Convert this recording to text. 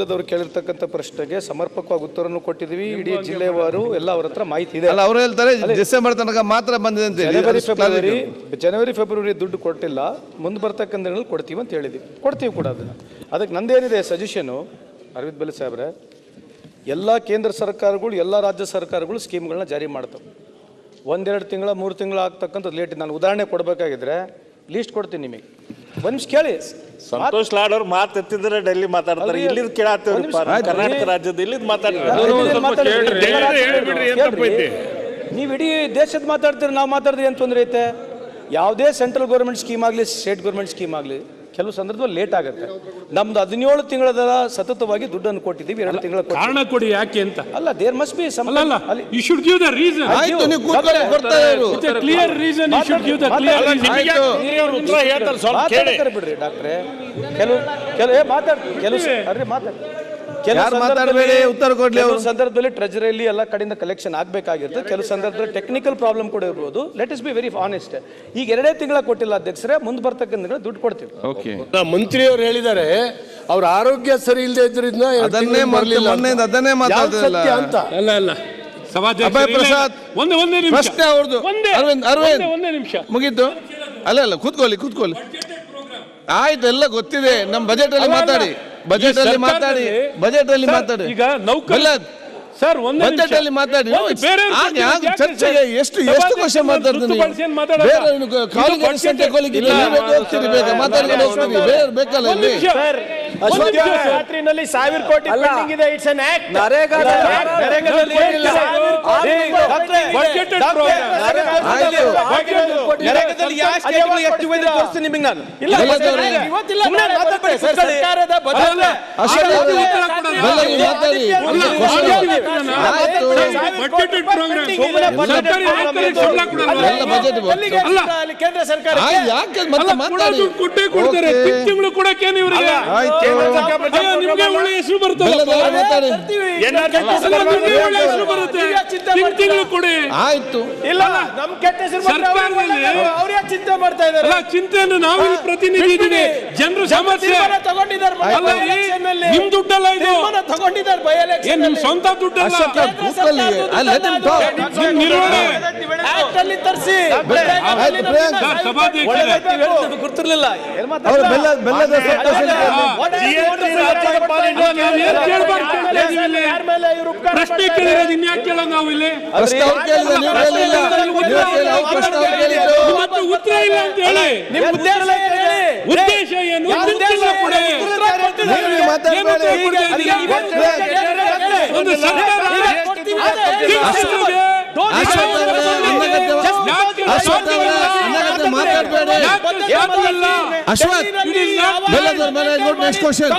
ಬೆಲ್ಲದವ್ರು ಕೇಳಿರ್ತಕ್ಕಂಥ ಪ್ರಶ್ನೆಗೆ ಸಮರ್ಪಕವಾಗಿ ಉತ್ತರವನ್ನು ಕೊಟ್ಟಿದ್ದೀವಿ. ಇಡೀ ಜಿಲ್ಲೆವಾರು ಎಲ್ಲ ಅವ್ರ ಹತ್ರ ಮಾಹಿತಿ ಇದೆ. ಅಲ್ಲ ಅವ್ರು ಹೇಳ್ತಾರೆ ಡಿಸೆಂಬರ್ ತನಕ ಮಾತ್ರ ಬಂದಿದೆ ಅಂತ ಹೇಳಿ. ಜನವರಿ ಫೆಬ್ರವರಿ ಜನವರಿ ಫೆಬ್ರವರಿ ದುಡ್ಡು ಕೊಟ್ಟಿಲ್ಲ. ಮುಂದೆ ಬರ್ತಕ್ಕಂಥ ದಿನಗಳಲ್ಲಿ ಕೊಡ್ತೀವಿ ಅಂತ ಹೇಳಿದ್ವಿ ಕೊಡ್ತೀವಿ ಕೂಡ ಅದನ್ನು. ಅದಕ್ಕೆ ನಂದೇನಿದೆ ಸಜೆಷನು ಅರವಿಂದ್ ಬೆಲೆ ಸಾಹೇಬ್ರೆ ಎಲ್ಲ ಕೇಂದ್ರ ಸರ್ಕಾರಗಳು ಎಲ್ಲ ರಾಜ್ಯ ಸರ್ಕಾರಗಳು ಸ್ಕೀಮ್ಗಳನ್ನ ಜಾರಿ ಮಾಡ್ತವೆ. ಒಂದೆರಡು ತಿಂಗಳ ಮೂರು ತಿಂಗಳು ಆಗ್ತಕ್ಕಂಥದ್ದು ಲೇಟ್ ನಾನು ಉದಾಹರಣೆ ಕೊಡಬೇಕಾಗಿದ್ರೆ ಲೀಸ್ಟ್ ಕೊಡ್ತೀನಿ ನಿಮಗೆ. ಒಂದು ಕೇಳಿ. ಸಂತೋಷ್ ಲಾಡ್ ಅವ್ರು ಮಾತು ಡೆಲ್ಲಿ ಮಾತಾಡ್ತಾರೆ. ಇಲ್ಲಿ ಇಲ್ಲಿದ್ ಕೇಳತ್ತೇವ್ರಿ ಕರ್ನಾಟಕ ರಾಜ್ಯದ ಇಲ್ಲಿದ್ ಮಾತಾಡ್ತಾರೆ? ನೀವು ಇಡೀ ದೇಶದ ಮಾತಾಡ್ತೀರಿ ನಾವು ಮಾತಾಡಿದ್ರೆ ಏನು ತೊಂದರೆ ಐತೆ? ಯಾವುದೇ ಸೆಂಟ್ರಲ್ ಗೌರ್ಮೆಂಟ್ ಸ್ಕೀಮ್ ಆಗಲಿ ಸ್ಟೇಟ್ ಗೌರ್ಮೆಂಟ್ ಸ್ಕೀಮ್ ಆಗಲಿ ಕೆಲವು ಸಂದರ್ಭದಲ್ಲಿ ಲೇಟ್ ಆಗುತ್ತೆ. ನಮ್ದು ಹದಿನೇಳು ತಿಂಗಳ ಸತತವಾಗಿ ದುಡ್ಡನ್ನು ಕೊಟ್ಟಿದ್ದೀವಿ ಎರಡು ತಿಂಗಳ ಕಾರಣ ಕೊಡಿ ಯಾಕೆ ಅಂತ? ಅಲ್ಲ ದೇರ್ ಮಸ್ಟ್ ಬಿ ಅಲ್ಲ ಅಲ್ಲ you should give the reason ಆಯ್ತು ನೀವು ಕೂತ್ಕೊಳ್ಳಿ ಕೊಡ್ತಾ ಇರು. Clear reason you should give the clear ಆಯ್ತು. ಉತ್ತರ ಹೇಳ್ತಾರೆ ಸ್ವಲ್ಪ ಕೇಳಿ. ಬಿಡ್ರಿ ಡಾಕ್ಟ್ರೆ ಕೆಲವು ಕೆಲವು ಏ ಮಾತಾಡ್ ಕೆಲವು ಅರೆ ಅರ್ರಿ ಮಾತಾಡ್. ಕೆಲವು ಯಾರು ಮಾತಾಡಬೇಡಿ ಉತ್ತರ ಕೊಡ್ಲಿ ಕೆಲವು ಅವ್ರು. ಸಂದರ್ಭದಲ್ಲಿ ಟ್ರೆಜರಿಯಲ್ಲಿ ಎಲ್ಲ ಕಡೆಯಿಂದ ಕಲೆಕ್ಷನ್ ಆಗಬೇಕಾಗಿರುತ್ತೆ. ಕೆಲವು ಸಂದರ್ಭದಲ್ಲಿ ಟೆಕ್ನಿಕಲ್ ಪ್ರಾಬ್ಲಮ್ ಕೂಡ ಇರ್ಬೋದು. Let us be very honest ಈಗ ಎರಡೇ ತಿಂಗಳ ಕೊಟ್ಟಿಲ್ಲ ಅಧ್ಯಕ್ಷರೇ ಮುಂದೆ ಬರ್ತಕ್ಕಂಥ ದುಡ್ಡು ಕೊಡ್ತೀವಿ. ಓಕೆ ಮಂತ್ರಿಯವರು ಹೇಳಿದ್ದಾರೆ ಅವ್ರ ಆರೋಗ್ಯ ಸರಿ ಇಲ್ಲದೆ ಇದ್ರಿಂದ ಅದನ್ನೇ ಮರಲಿಲ್ಲ ಅದನ್ನೇ ಸತ್ಯ ಅಂತ? ಅಲ್ಲ ಅಲ್ಲ. ಪ್ರಸಾದ್, ಒಂದೇ ಒಂದೇ ನಿಮಿಷ. ಪ್ರಶ್ನೆ ಅವ್ರದ್ದು ಒಂದೇ ಅರವಿಂದ್ ಅರವಿಂದ್. ಒಂದೇ- ಒಂದೇ ನಿಮಿಷ. ಮುಗೀತು? ಅಲ್ಲ ಅಲ್ಲ ಕೂತ್ಕೊಳ್ಳಿ ಕೂತ್ಕೊಳ್ಳಿ. ಆಯ್ತು ಎಲ್ಲ ಗೊತ್ತಿದೆ. ನಮ್ಮ ಬಜೆಟ್ ಅಲ್ಲ. ಮಾತಾಡಿ. ಬಜೆಟ್ ಅಲ್ಲಿ ಮಾತಾಡಿ ಬಜೆಟ್ ಅಲ್ಲಿ ಮಾತಾಡಿ. ಈಗ ನೌಕರ. ಸರ್ ಒಂದೇ ಬಜೆಟ್ ಅಲ್ಲಿ ಮಾತಾಡಿ. ಚರ್ಚೆಗೆ ಎಷ್ಟು ಎಷ್ಟು ಕ್ವಶನ್ ಮಾತಾಡ್ತೀನಿ? ಬೇರೆ ಕಾಲಿಗೆ budget- ಸಂತೆ ಇಲ್ಲ, ಹೋಗ್ತೀರಿ ಬೇಗ ಮಾತಾಡ್ಕೊಂಡು ಹೋಗ್ತೀರಿ. ಬೇರೆ ಬೇಕಲ್ಲ ಇಲ್ಲಿ. ರಾತ್ರಿನಲ್ಲಿ ಸಾವಿರ ಕೋಟಿ ಇದೆ. It's an act NREGA NREGA ನರೇಗಾದಲ್ಲಿ ಕೇಂದ್ರ ಸರ್ಕಾರ ದುಡ್ಡು ಕೊಡ್ತಾರೆ ತಿಂಗಳು ಇವರಿಗೆ ನಿಮ್ಗೆ ಒಳ್ಳೆ ಹೆಸರು ಬರ್ತದೆ ಬರುತ್ತೆ ತಿಂಗಳು ಕೊಡಿ. ಆಯ್ತು. ಇಲ್ಲ ನಮ್ ಕೆಟ್ಟ ಹೆಸರು ಬಂದ್ರೆ ಅವ್ರಿಗೆ ಸರ್ಕಾರದಲ್ಲಿ- ಅವ್ರು ಯಾಕೆ ಚಿಂತೆ ಮಾಡ್ತಾ ಇದ್ದಾರೆ? ಚಿಂತೆಯನ್ನು ನಾವು ಪ್ರತಿನಿಧಿ ಇದ್ದೀವಿ. ಜನರು ಸಮಸ್ಯೆ. ತಗೊಂಡಿದ್ದಾರೆ ನಿಮ್ ದುಡ್ಡಲ್ಲ ಇದು. ತಗೊಂಡಿದ್ದಾರೆ ನಿಮ್ ಸ್ವಂತ ದುಡ್ಡಲ್ಲ? ನಿರ್ವಹಣೆ ಅಲ್ಲಿ ತರಿಸಿ. ಗೊತ್ತಿರ್ಲಿಲ್ಲ. ಪ್ರಶ್ನೆ ಕೇಳಿರೋದು ಇನ್ಯಾಕೆ ಕೇಳೋ ನಾವು ಇಲ್ಲಿ? ಮತ್ತೆ ಉತ್ತರ ಇಲ್ಲ ಅಂತ ಹೇಳಿ. ನಿಮ್ಮ ಉದ್ದೇಶ ಏನು? ಉದ್ದೇಶ ಏನು? ಒಂದು ಸರ್ಕಾರ ಅಶೋಕ್ ಅವರೇ, ಮಾತಾಡ್ಬೇಡಿ? Ashwath next question